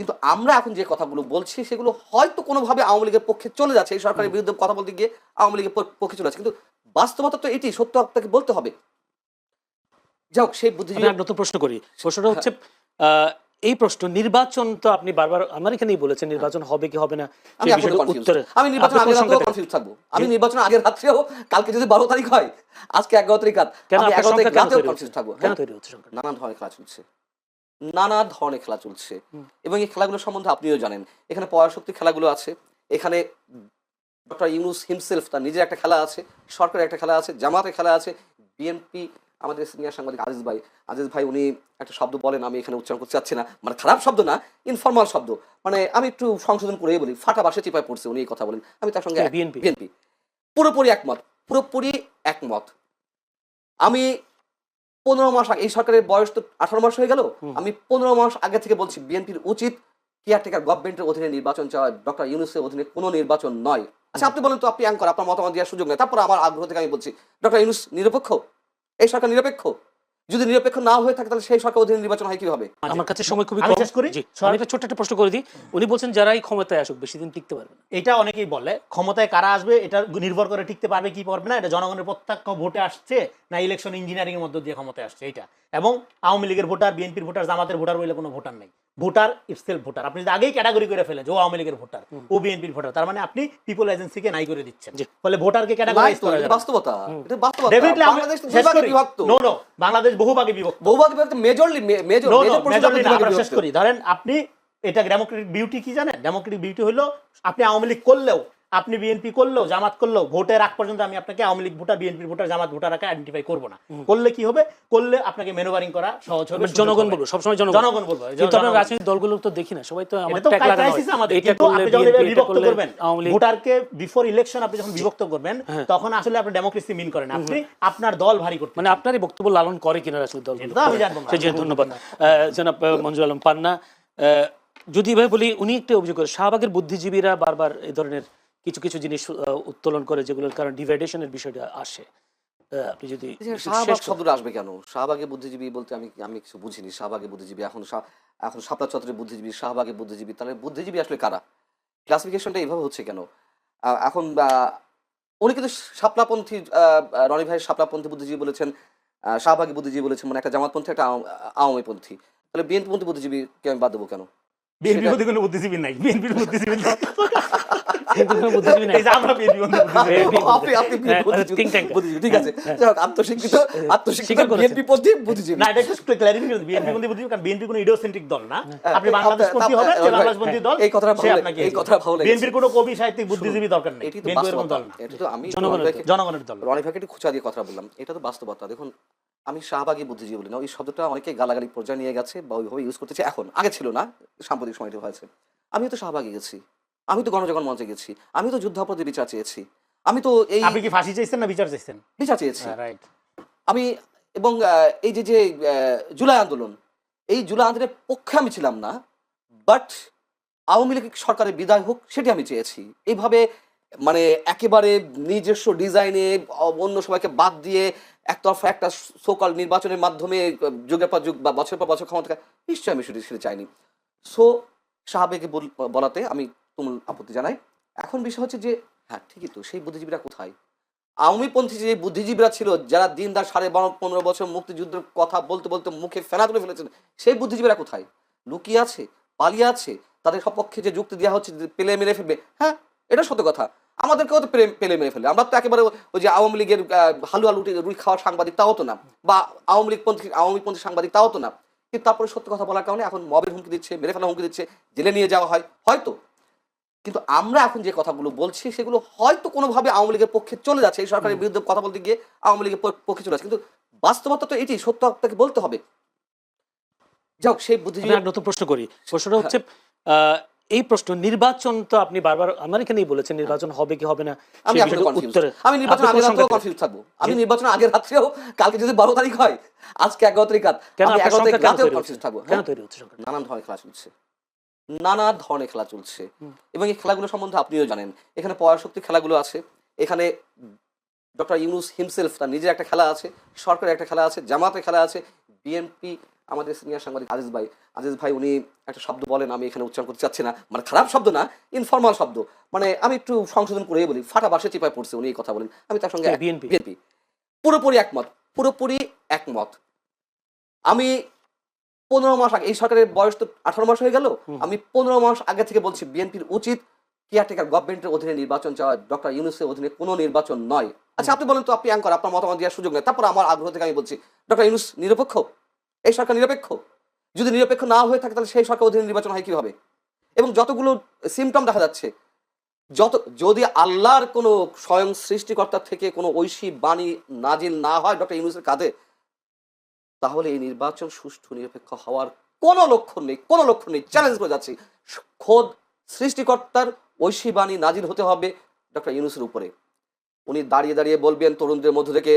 কিন্তু আমরা এখন যে কথাগুলো বলছি সেগুলো হয়তো কোনোভাবে আওয়ামী লীগের পক্ষে চলে যাচ্ছে। এই সরকারের বিরুদ্ধে কথা বলতে গিয়ে আওয়ামী লীগের পক্ষে চলে যাচ্ছে। কিন্তু বাস্তবতা তো এটি সত্য আপনাকে বলতে হবে। যাই হোক সেই বুদ্ধিজীবী নতুন প্রশ্ন করি। প্রশ্নটা হচ্ছে এই প্রশ্ন নির্বাচন তো আপনি বারবার আমার এখানেই বলেছেন নির্বাচন হবে কি হবে না আমি নির্বাচন আগের রাতেও কনফিউজ থাকব। আমি নির্বাচন আগের রাত্রেও কালকে যদি বারো তারিখ হয় আজকে এগারো তারিখ রাত আমি এগারো তারিখ রাতেও কনফিউজ থাকব। হ্যাঁ? তৈরি হচ্ছে সংখ্যা নানা ধরনের খেলা চলছে। এবং এই খেলাগুলো সম্বন্ধে আপনিও জানেন। এখানে পরাশক্তি খেলাগুলো আছে। এখানে ডক্টর ইউনুস হিমসেলফ তার নিজের একটা খেলা আছে সরকারের একটা খেলা আছে জামাতের খেলা আছে। বিএনপি আমাদের সিনিয়র সাংবাদিক আজিজ ভাই আজিজ ভাই উনি একটা শব্দ বলেন আমি এখানে উচ্চারণ করতে চাচ্ছি না। মানে খারাপ শব্দ না ইনফরমাল শব্দ। মানে আমি একটু সংশোধন করেই বলি ফাটা বাসে চিপায় পড়ছে উনি এই কথা বলেন। আমি তার সঙ্গে বিএনপি পুরোপুরি একমত পুরোপুরি একমত। আমি পনেরো মাস আগে এই সরকারের বয়স তো আঠারো মাস হয়ে গেল। আমি পনেরো মাস আগে থেকে বলছি বিএনপির উচিত কেয়ারটেকার গভর্নমেন্টের অধীনে নির্বাচন চাওয়া ডক্টর ইউনুসের অধীনে কোনো নির্বাচন নয়। আচ্ছা আপনি বলেন তো আপনি অ্যাঙ্কর আপনার মতামত দেওয়ার সুযোগ নেই। তারপর আমার আগ্রহ থেকে আমি বলছি ডক্টর ইউনুস নিরপেক্ষ? এই সরকার নিরপেক্ষ? যদি নিরপেক্ষ না হয়ে থাকে তাহলে সেই সরকার অধীনে নির্বাচন হয় কীভাবে? আমার কাছে সময় খুবই কম। শেষ করি। জি আমি একটা ছোট্ট একটা প্রশ্ন করে দিই। উনি বলছেন যারাই ক্ষমতায় আসুক বেশি দিন টিকতে পারবে এটা অনেকেই বলে। ক্ষমতায় কারা আসবে এটা নির্ভর করে টিকতে পারবে কি পারবে না এটা জনগণের প্রত্যক্ষ ভোটে আসছে না ইলেকশন ইঞ্জিনিয়ারিং এর মধ্য দিয়ে ক্ষমতায় আসছে এটা এবং আওয়ামী লীগের ভোটার বিএনপির ভোটার জামাতের ভোটার বলে কোনো ভোটার নেই। ভোটার ইফসেল ভোটার। আপনি যদি আগেই ক্যাটাগরি করে ফেলেন যে ও আওয়ামী লীগের ভোটার ও বিএনপির ভোটার তার মানে আপনি পিপল এজেন্সিকে নাই করে দিচ্ছেন। ফলে ভোটারকে ক্যাটাগরি করা যাবে বাস্তবতা এটা বাস্তবতা। ডেফিনেটলি বাংলাদেশ দুভাগে বিভক্ত। নো নো বাংলাদেশ বহুভাগে বিভক্ত। বহুভাগে বিভক্ত মেজরলি মেজর মেজর না, আমরা শেষ করি। ধরেন আপনি এটা ডেমোক্রেটিক বিউটি কি জানেন? ডেমোক্রেটিক বিউটি হলো আপনি আওয়ামী লীগ করলেও আপনি বিএনপি করলেও জামাত করলেও ভোটের আগ পর্যন্ত আমি আপনাকে Awami League voter BNP voter Jamaat voter আগে আইডেন্টিফাই করব না। করলে কি হবে? করলে আপনাকে মেনুভারিং করা সহজ হবে জনগণ বলব সবসময় জনগণ। বলব। কিন্তু আমরা রাজনৈতিক দলগুলো তো দেখি না সবাই তো হয়। বিভক্ত করবেন ভোটারকে বিফোর ইলেকশন আপনি যখন বিভক্ত করবেন তখন আসলে আপনি ডেমোক্রেসি মিন করেন। আপনি আপনার দল ভারী করতে মানে আপনারই বক্তব্য লালন করে কিনা রাজনৈতিক দল আমি জানব না। ধন্যবাদ। জনাব মঞ্জুর আলম পান্না আহ, যদি এভাবে বলি উনি একটা অভিযোগ করে শাহবাগের বুদ্ধিজীবীরা বারবার এই ধরনের কিছু কিছু জিনিস উত্তোলন করে যেগুলোর কারণ ডিভাইডেশনের বিষয়টা আসে। আপনি যদি শাহবাগ শব্দটা আসবে কেন? শাহবাগে বুদ্ধিজীবী বলতে আমি আমি কিছু বুঝিনি। শাহবাগে বুদ্ধিজীবী এখন এখন শাপলা চত্বরের বুদ্ধিজীবী শাহবাগে বুদ্ধিজীবী তাহলে বুদ্ধিজীবী আসলে কারা? ক্লাসিফিকেশনটা এইভাবে হচ্ছে কেন? এখন উনি কিন্তু শাপলাপন্থী রনি ভাই শাপলাপন্থী বুদ্ধিজীবী বলেছেন শাহবাগী বুদ্ধিজীবী বলেছেন মানে একটা জামাতপন্থী একটা আওয়াম- আওয়ামী পন্থী তাহলে বিএনপি পন্থী বুদ্ধিজীবীকে আমি বাদ দেবো কেন? বিএনপি সেটা- মধ্যে কোনো বুদ্ধিজীবী নাই। বিএনপির বুদ্ধিজীবী। বিএনপির জনগণের দল। রনি ভাইকে একটু খোঁচা দিয়ে কথা বললাম। এটা তো বাস্তবতা। দেখুন আমি শাহবাগী বুদ্ধিজীবী বলি। না ওই শব্দটা অনেকে গালাগালি পর্যায়ে নিয়ে গেছে বা ওইভাবে ইউজ করতেছে। এখন আগে ছিল না সাম্প্রতিক সময়টা হয়েছে। আমি তো শাহবাগী গেছি। আমি তো গণজাগরণ মঞ্চে গেছি। আমি তো যুদ্ধাপরাধী বিচার চেয়েছি। আমি তো এই আপনি কি ফাঁসি চাইছেন না বিচার চাইছেন? বিচার চেয়েছি। রাইট আমি এবং এই যে যে জুলাই আন্দোলন এই জুলাই আন্দোলনের পক্ষে আমি ছিলাম না বাট আওয়ামী লীগ সরকারের বিদায় হোক সেটি আমি চেয়েছি। এইভাবে মানে একেবারে নিজস্ব ডিজাইনে অন্য সবাইকে বাদ দিয়ে একতরফা একটা সোকাল নির্বাচনের মাধ্যমে যুগের পর যুগ বা বছর পর বছর ক্ষমতা নিশ্চয়ই আমি সেটি সেটি চাইনি। সো সাহাবেকে বল- বলাতে আমি তুমুল আপত্তি জানাই। এখন বিষয় হচ্ছে যে হ্যাঁ ঠিকই তো, সেই বুদ্ধিজীবীরা কোথায়? আওয়ামীপন্থী যে বুদ্ধিজীবীরা ছিল, যারা দিন দার সাড়ে বারো, পনেরো বছর মুক্তিযুদ্ধের কথা বলতে বলতে মুখে ফেনা তুলে ফেলেছেন, সেই বুদ্ধিজীবীরা কোথায়? লুকিয়ে আছে, পালিয়ে আছে, তাদের সপক্ষে যে যুক্তি দেওয়া হচ্ছে পেলে মেরে ফেলবে হ্যাঁ এটা সত্য কথা। আমাদেরকেও তো পেলে পেলে মেরে ফেলে আমরা তো একেবারে ওই যে আওয়ামী লীগের হালুয়া লুটি রুই খাওয়া সাংবাদিক তাও তো না। বা আওয়ামী লীগ পন্থী আওয়ামী পন্থী সাংবাদিক তাও তো না। কিন্তু তারপরে সত্য কথা বলার কারণে এখন মবের হুমকি দিচ্ছে মেরে ফেলা হুমকি দিচ্ছে জেলে নিয়ে যাওয়া হয় হয়তো। কিন্তু আমরা এখন যে কথাগুলো বলছি সেগুলো হয়তো কোনোভাবে আওয়ামী লীগের পক্ষে চলে যাচ্ছে। এই সরকারের বিরুদ্ধে কথা বলতে গিয়ে আওয়ামী লীগের পক্ষে চলে যাচ্ছে। কিন্তু বাস্তবতা তো এটি সত্য আপনাকে বলতে হবে। যাই হোক সেই বুদ্ধিজীবী নতুন প্রশ্ন করি। প্রশ্নটা হচ্ছে আহ, এই প্রশ্ন নির্বাচন তো আপনি বারবার আমার এখানেই বলেছেন নির্বাচন হবে কি হবে না আমি। উত্তরে আমি নির্বাচন আগের রাতেও কনফিউজ থাকব। আমি নির্বাচন আগের রাত্রেও কালকে যদি বারো তারিখ হয় আজকে এগারো তারিখ রাত আমি এগারো তারিখ রাতেও কনফিউজ? থাকব কেন হ্যাঁ? তৈরি হচ্ছে নানান ধরনের খেলা চলছে। নানা ধরনের খেলা চলছে। এবং এই খেলাগুলো সম্বন্ধে আপনিও জানেন। এখানে পরাশক্তি খেলাগুলো আছে। এখানে ডক্টর ইউনুস হিমসেলফ তার নিজের একটা খেলা আছে সরকারের একটা খেলা আছে জামাতের খেলা আছে বিএনপি আমাদের সিনিয়র সাংবাদিক আজিজ ভাই। আজিজ ভাই উনি একটা শব্দ বলেন আমি এখানে উচ্চারণ করতে চাচ্ছি না। মানে খারাপ শব্দ না ইনফর্মাল শব্দ। মানে আমি একটু সংশোধন করেই বলি ফাটা বাসে চিপায় পড়ছে উনি এই কথা বলেন। আমি তার সঙ্গে বিএনপি। পুরোপুরি একমত পুরোপুরি একমত। আমি পনেরো মাস আগে এই সরকারের বয়স তো আঠারো মাস হয়ে গেল। আমি পনেরো মাস আগে থেকে বলছি বিএনপির উচিত কেয়ারটেকার গভর্নমেন্টের অধীনে নির্বাচন চাওয়া ডক্টর ইউনুসের অধীনে কোনো নির্বাচন নয়। আচ্ছা আপনি বলেন তো আপনি অ্যাঙ্কর আপনার মতামত দেওয়ার সুযোগ নেই। তারপর আমার আগ্রহ থেকে আমি বলছি ডক্টর ইউনুস নিরপেক্ষ? এই সরকার নিরপেক্ষ। যদি নিরপেক্ষ না হয়ে থাকে, তাহলে সেই সরকার অধীনে নির্বাচন হয় কীভাবে? এবং যতগুলো সিমটম দেখা যাচ্ছে, যত, যদি আল্লাহর কোনো স্বয়ং সৃষ্টিকর্তা থেকে কোনো ঐশী বাণী নাজিল না হয় ডক্টর ইউনুসের কাঁধে, তাহলে এই নির্বাচন সুষ্ঠু, নিরপেক্ষ হওয়ার কোনো লক্ষণ নেই, কোনো লক্ষণ নেই। চ্যালেঞ্জ করে যাচ্ছি। খোদ সৃষ্টিকর্তার ঐশী বাণী নাজিল হতে হবে ডক্টর ইউনুসের উপরে। উনি দাঁড়িয়ে দাঁড়িয়ে বলবেন, তরুণদের মধ্য থেকে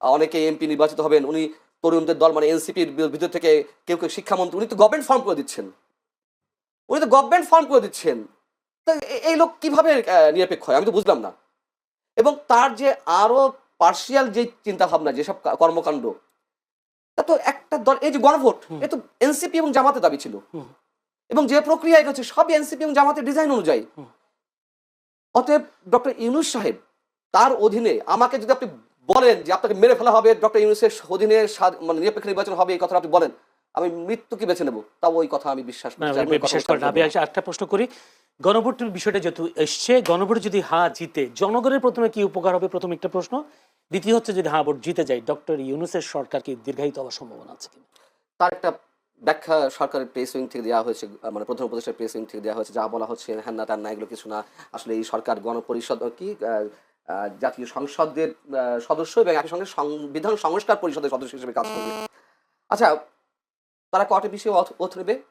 অনেকে এমপি নির্বাচিত হবেন, উনি তরুণদের দল মানে এনসিপির ভিতর থেকে কেউ কেউ শিক্ষামন্ত্রী উনি তো গভর্নমেন্ট ফর্ম করে দিচ্ছেন। উনি তো গভর্নমেন্ট ফর্ম করে দিচ্ছেন। তা এই লোক কীভাবে নিরপেক্ষ হয়? আমি তো বুঝলাম না। এবং তার যে আরও পার্সিয়াল যে চিন্তা ভাবনা যেসব কর্মকাণ্ড তা তো একটা দল এই যে গণভোট এ তো এনসিপি এবং জামাতে দাবি ছিল। এবং যে প্রক্রিয়া এগোচ্ছে সবই এনসিপি এবং জামাতের ডিজাইন অনুযায়ী। অতএব ডক্টর ইউনুস সাহেব তার অধীনে আমাকে যদি আপনি বলেন যে আপনাকে মেরে ফেলা হবে ডক্টর ইউনুসের অধীনে মানে নিরপেক্ষ নির্বাচন হবে এই কথাটা আপনি বলেন। আমি মৃত্যুকে বেছে নেব? তাও ওই কথা আমি বিশ্বাস কথা করেন আমি একটা প্রশ্ন করি। গণভোটের বিষয়টা যেহেতু এসছে গণভোট যদি হা জিতে জনগণের প্রথমে কি উপকার হবে? প্রথম একটা প্রশ্ন। দ্বিতীয় হচ্ছে যদি হা ভোট জিতে যায় ডক্টর ইউনুসের সরকার কি দীর্ঘায়িত হওয়ার সম্ভাবনা আছে কিনা? তার একটা ব্যাখ্যা সরকারের প্রেস উইং থেকে দেওয়া হয়েছে মানে প্রধান উপদেষ্টার প্রেস উইং থেকে দেওয়া হয়েছে যা বলা হচ্ছে হ্যান না তার না এগুলো কিছু না। আসলে এই সরকার গণপরিষদ কি জাতীয় সংসদের সদস্য এবং একই সঙ্গে সংবিধান সংস্কার পরিষদের সদস্য হিসেবে কাজ করবে। আচ্ছা তারা কটা বিষয়ে অথ- ওথ নেবে?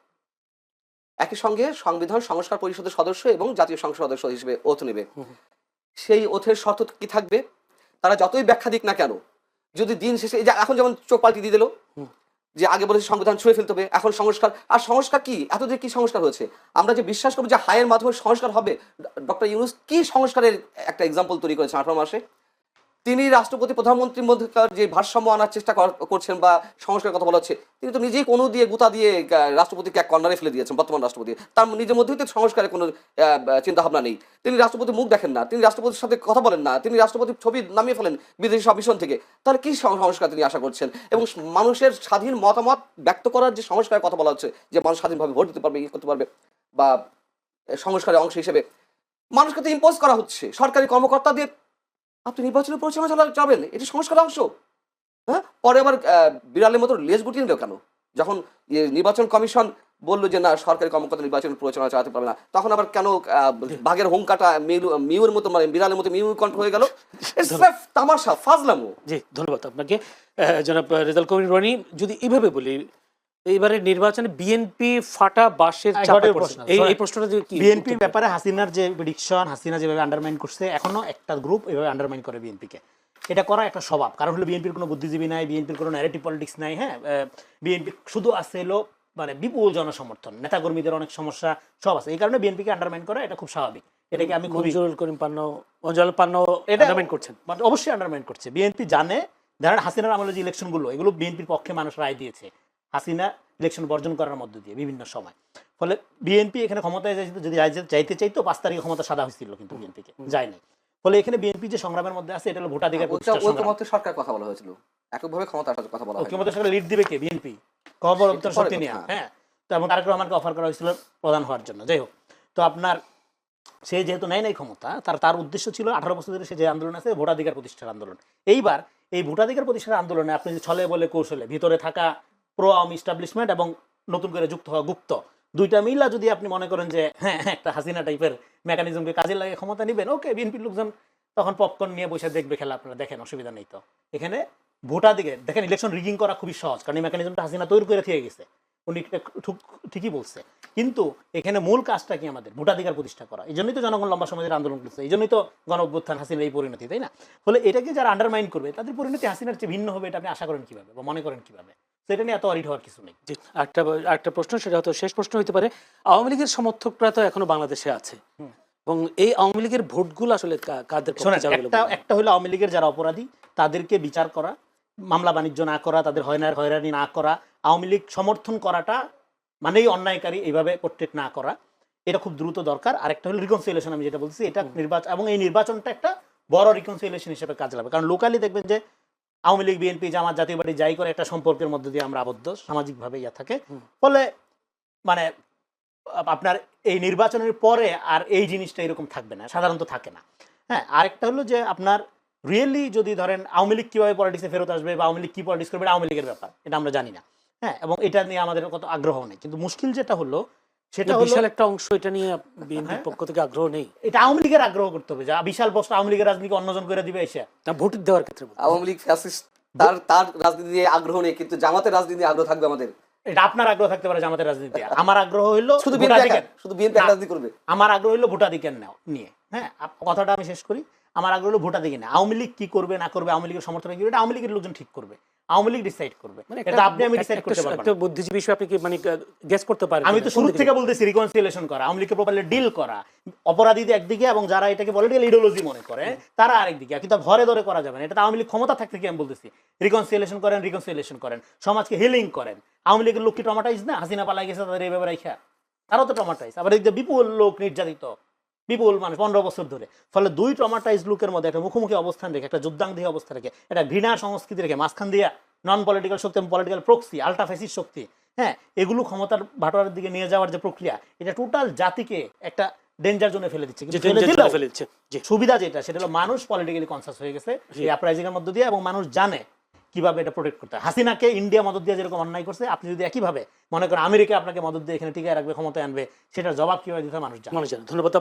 একই সঙ্গে সংবিধান সংস্কার পরিষদের সদস্য এবং জাতীয় সংসদ সদস্য হিসেবে ওথ নেবে। সেই ওথের শর্ত কি থাকবে? তারা যতই ব্যাখ্যা দিক না কেন যদি দিন শেষে এখন যেমন চোখ পাল্টি দিয়ে দিল। যে আগে বলেছে সংবিধান ছুঁয়ে ফেলতে হবে, এখন সংস্কার। আর সংস্কার কি? এতদিন কি সংস্কার হয়েছে? আমরা যে বিশ্বাস করব যে হায়ের মাধ্যমে সংস্কার হবে ডক্টর ইউনুস কি সংস্কারের একটা এক্সাম্পল তৈরি করেছে আঠারো মাসে? তিনি রাষ্ট্রপতি, প্রধানমন্ত্রীর মধ্যকার যে ভারসাম্য আনার চেষ্টা করছেন বা সংস্কারের কথা বলা হচ্ছে, তিনি তো নিজেই কোনো দিয়ে গুতা দিয়ে রাষ্ট্রপতিকে এক কর্নারে ফেলে দিয়েছেন, বর্তমান রাষ্ট্রপতি। তার নিজের মধ্যেই তো সংস্কারের কোনো চিন্তা ভাবনা নেই। তিনি রাষ্ট্রপতি মুখ দেখেন না, তিনি রাষ্ট্রপতির সাথে কথা বলেন না, তিনি রাষ্ট্রপতির ছবি নামিয়ে ফেলেন বিদেশি সব মিশন থেকে। তাহলে কী সংস্কার তিনি আশা করছেন? এবং মানুষের স্বাধীন মতামত ব্যক্ত করার যে সংস্কারের কথা বলা হচ্ছে, যে মানুষ স্বাধীনভাবে ভোট দিতে পারবে ইয়ে করতে পারবে, বা সংস্কারের অংশ হিসেবে, মানুষকে তো ইম্পোজ করা হচ্ছে। সরকারি কর্মকর্তা দিয়ে আপনি নির্বাচনের পরিচালনা চালা- যাবেন এটি সংস্কার অংশ। হ্যাঁ? পরে আবার বিড়ালের মতো লেজ গুটিয়ে নিল কেন? যখন নির্বাচন কমিশন বলল যে না সরকারি কর্মকর্তা নির্বাচন পরিচালনা চালাতে পারবে না। তখন আবার কেন বাঘের হুঙ্কাটা মিউ মিউর মতো মানে বিড়ালের মতো মিউ কণ্ঠ হয়ে গেল? তামাশা ফাজলামো। জি ধন্যবাদ আপনাকে। জনাব রেজাল কবির রনি যদি এইভাবে বলি এইবারে নির্বাচনে বিএনপি ফাটা বাসের চাপে পড়ছে। প্রশ্ন, এই প্রশ্নটা কি? বিএনপির ব্যাপারে হাসিনার যে প্রেডিকশন হাসিনা যেভাবে আন্ডারমাইন করছে এখনও একটা গ্রুপ এভাবে আন্ডারমাইন করে বিএনপিকে এটা করা একটা স্বভাব। কারণ হলো বিএনপির কোনো বুদ্ধিজীবী নাই বিএনপির কোনো ন্যারেটিভ পলিটিক্স নাই হ্যাঁ? বিএনপি শুধু আছে হলো মানে বিপুল জনসমর্থন নেতাকর্মীদের অনেক সমস্যা সব আছে। এই কারণে বিএনপিকে আন্ডারমাইন করা এটা খুব স্বাভাবিক। এটাকে আমি খুবই মঞ্জুরুল করিম পান্ন মঞ্জুরুল পান্ন এটা আন্ডারমাইন করছেন। মানে অবশ্যই আন্ডারমাইন করছে। বিএনপি জানে ধরেন হাসিনার আমলে যে ইলেকশনগুলো এগুলো বিএনপির পক্ষে মানুষ রায় দিয়েছে। হাসিনা ইলেকশন বর্জন করার মধ্য দিয়ে বিভিন্ন সময়। ফলে বিএনপি এখানে ক্ষমতায় যাইতে যদি চাইতে চাইতো পাঁচ তারিখে ক্ষমতা সাদা হয়েছিল কিন্তু বিএনপিকে যায় নাই। ফলে এখানে বিএনপি যে সংগ্রামের মধ্যে আছে এটা হলো ভোটাধিকার। ঐকমত্যে সরকার কথা বলা হয়েছিল। এককভাবে ক্ষমতা আসার কথা বলা সঙ্গে লিড দিবে কে? বিএনপি খবর শক্তি নিয়ে। হ্যাঁ। তো এবং তারেক রহমানকে অফার করা হয়েছিল প্রধান হওয়ার জন্য। যাই হোক। তো আপনার সে যেহেতু নেয় নাই ক্ষমতা তার তার উদ্দেশ্য ছিল আঠারো বছর ধরে সে যে আন্দোলন আছে ভোটাধিকার প্রতিষ্ঠার আন্দোলন। এইবার এই ভোটাধিকার প্রতিষ্ঠার আন্দোলনে আপনি যে ছলে বলে কৌশলে ভিতরে থাকা প্রো আওয়ামী ইস্টাবলিশমেন্ট এবং নতুন করে যুক্ত হওয়া গুপ্ত। দুইটা মিলা যদি আপনি মনে করেন যে হ্যাঁ হ্যাঁ, একটা হাসিনা টাইপের মেকানিজমকে কাজে লাগিয়ে ক্ষমতা নেবেন ওকে বিএনপির লোকজন তখন পপকর্ন নিয়ে বসে দেখবে খেলা আপনারা দেখেন অসুবিধা নেই তো। এখানে ভোটাধিকার দেখেন ইলেকশন রিগিং করা খুবই সহজ কারণ এই মেকানিজমটা হাসিনা তৈরি করে থেকে গেছে। উনি ঠিক- ঠিকই বলছে। কিন্তু এখানে মূল কাজটা কি আমাদের? ভোটাধিকার প্রতিষ্ঠা করা। এই জন্যই তো জনগণ লম্বা সময় ধরে আন্দোলন করছে। এই জন্যই তো গণ অভ্যুত্থান হাসিনার এই পরিণতি তাই না? ফলে এটাকে যারা আন্ডারমাইন করবে তাদের পরিণতি হাসিনার চেয়ে ভিন্ন হবে এটা আপনি আশা করেন কীভাবে বা মনে করেন কীভাবে? সেটা নিয়ে এত অরিড হওয়ার কিছু নেই। জি একটা একটা প্রশ্ন সেটা হয়তো শেষ প্রশ্ন হতে পারে। আওয়ামী লীগের সমর্থকরা তো এখনও বাংলাদেশে আছে। এবং এই আওয়ামী লীগের ভোটগুলো আসলে কাদের একটা একটা হলো আওয়ামী লীগের যারা অপরাধী তাদেরকে বিচার করা মামলা বাণিজ্য না করা তাদের হয়রানি হয়রানি না করা আওয়ামী লীগ সমর্থন করাটা মানেই অন্যায়কারী এইভাবে পোর্ট্রেট না করা। এটা খুব দ্রুত দরকার। আরেকটা হলো রিকনসিলেশন আমি যেটা বলছি এটা নির্বাচন এবং এই নির্বাচনটা একটা বড় রিকনসিলেশন হিসেবে কাজে লাগবে। কারণ লোকালি দেখবেন যে আওয়ামী লীগ বিএনপি জামাত জাতীয় পার্টি যাই করে একটা সম্পর্কের মধ্যে দিয়ে আমরা আবদ্ধ সামাজিকভাবে ইয়া থাকে। ফলে মানে আপনার এই নির্বাচনের পরে আর এই জিনিসটা এরকম থাকবে না সাধারণত থাকে না। হ্যাঁ আরেকটা হলো যে আপনার রিয়েলি যদি ধরেন আওয়ামী লীগ কীভাবে পলিটিক্সে ফেরত আসবে বা আওয়ামী লীগ কী পলিটিক্স করবে আওয়ামী লীগের ব্যাপার এটা আমরা জানি না। হ্যাঁ এবং এটা নিয়ে আমাদের কত আগ্রহ নেই। কিন্তু মুশকিল যেটা হলো সেটা হলো বিশাল একটা অংশ এটা নিয়ে বিএনপির হ্যাঁ। পক্ষ থেকে আগ্রহ নেই। এটা আওয়ামী লীগের আগ্রহ করতে হবে যে বিশাল আওয়ামী লীগের রাজনীতি অন্যজন করে দিবে এসে। না ভোট দেওয়ার ক্ষেত্রে আওয়ামী লীগ ফ্যাসিস্ট তার তার রাজনীতি নিয়ে আগ্রহ নেই কিন্তু জামাতের রাজনীতি আগ্রহ থাকবে আমাদের। এটা আপনার আগ্রহ থাকতে পারে জামাতের রাজনীতি আমার আগ্রহ হইল শুধু বিএনপি ভোটাধিকার। শুধু বিএনপি রাজনীতি করবে। আমার আগ্রহ হলো ভোটাধিকার নেওয়া নিয়ে হ্যাঁ? কথাটা আমি শেষ করি। আমার আগ্রহ হলো ভোটাধিকার নেওয়া। আওয়ামী লীগ কি করবে না করবে আওয়ামী লীগের সমর্থন কি করবে, এটা আওয়ামী লীগের লোকজন ঠিক করবে। আওয়ামী লীগ ডিসাইড করবে। মানে এটা আপনি আমি ডিসাইড করতে পারব একটা বুদ্ধিজীবী হিসেবে আপনি কি মানে গেস করতে পারেন আমি তো শুরু থেকে বলতেছি রিকনসিলেশন করা আওয়ামী লীগকে প্রপারলি ডিল করা। অপরাধীদের একদিকে এবং যারা এটাকে পলিটিক্যাল ইডিওলজি মনে করে তারা আরেকদিকে। কিন্তু ঘরে ধরে করা যাবে না। এটা তো আওয়ামী লীগ ক্ষমতা থাকতে কি আমি বলতেছি? রিকনসিলেশন করেন রিকনসিলেশন করেন। সমাজকে হিলিং করেন। আওয়ামী লীগের লোক কি টমাটাইজ না? হাসিনা পালাই গেছে তাদের এইভাবে রাইখা তারাও তো টমাটাইজ আবার এই যে বিপুল লোক নির্যাতিত। বিপুল মানুষ পনেরো বছর ধরে। ফলে দুই ট্রমাটাইজ লুকের মধ্যে একটা মুখোমুখি অবস্থান রেখে একটা যুদ্ধাঙ্গী অবস্থা রেখে একটা ঘৃণা সংস্কৃতি রেখে মাঝখান দিয়া নন পলিটিক্যাল শক্তি এবং পলিটিক্যাল প্রক্সি আলট্রা ফেসিস শক্তি হ্যাঁ এগুলো ক্ষমতার ভাটোয়ারের দিকে নিয়ে যাওয়ার যে প্রক্রিয়া এটা টোটাল জাতিকে একটা ডেঞ্জার জোনে ফেলে দিচ্ছে। ফেলে সুবিধা যেটা সেটা হলো মানুষ পলিটিক্যালি কনসাস হয়ে গেছে। এই আপরাইজিং এর মধ্য দিয়ে এবং মানুষ জানে কীভাবে এটা প্রোটেক্ট করতে হয়। হাসিনাকে ইন্ডিয়া মদত দিয়ে যেরকম অন্যায় করছে আপনি যদি একইভাবে মনে করেন আমেরিকা আপনাকে মদত দিয়ে এখানে টিকায় রাখবে ক্ষমতায় আনবে সেটার জবাব কীভাবে দিতে মানুষ জানে। ধন্যবাদ।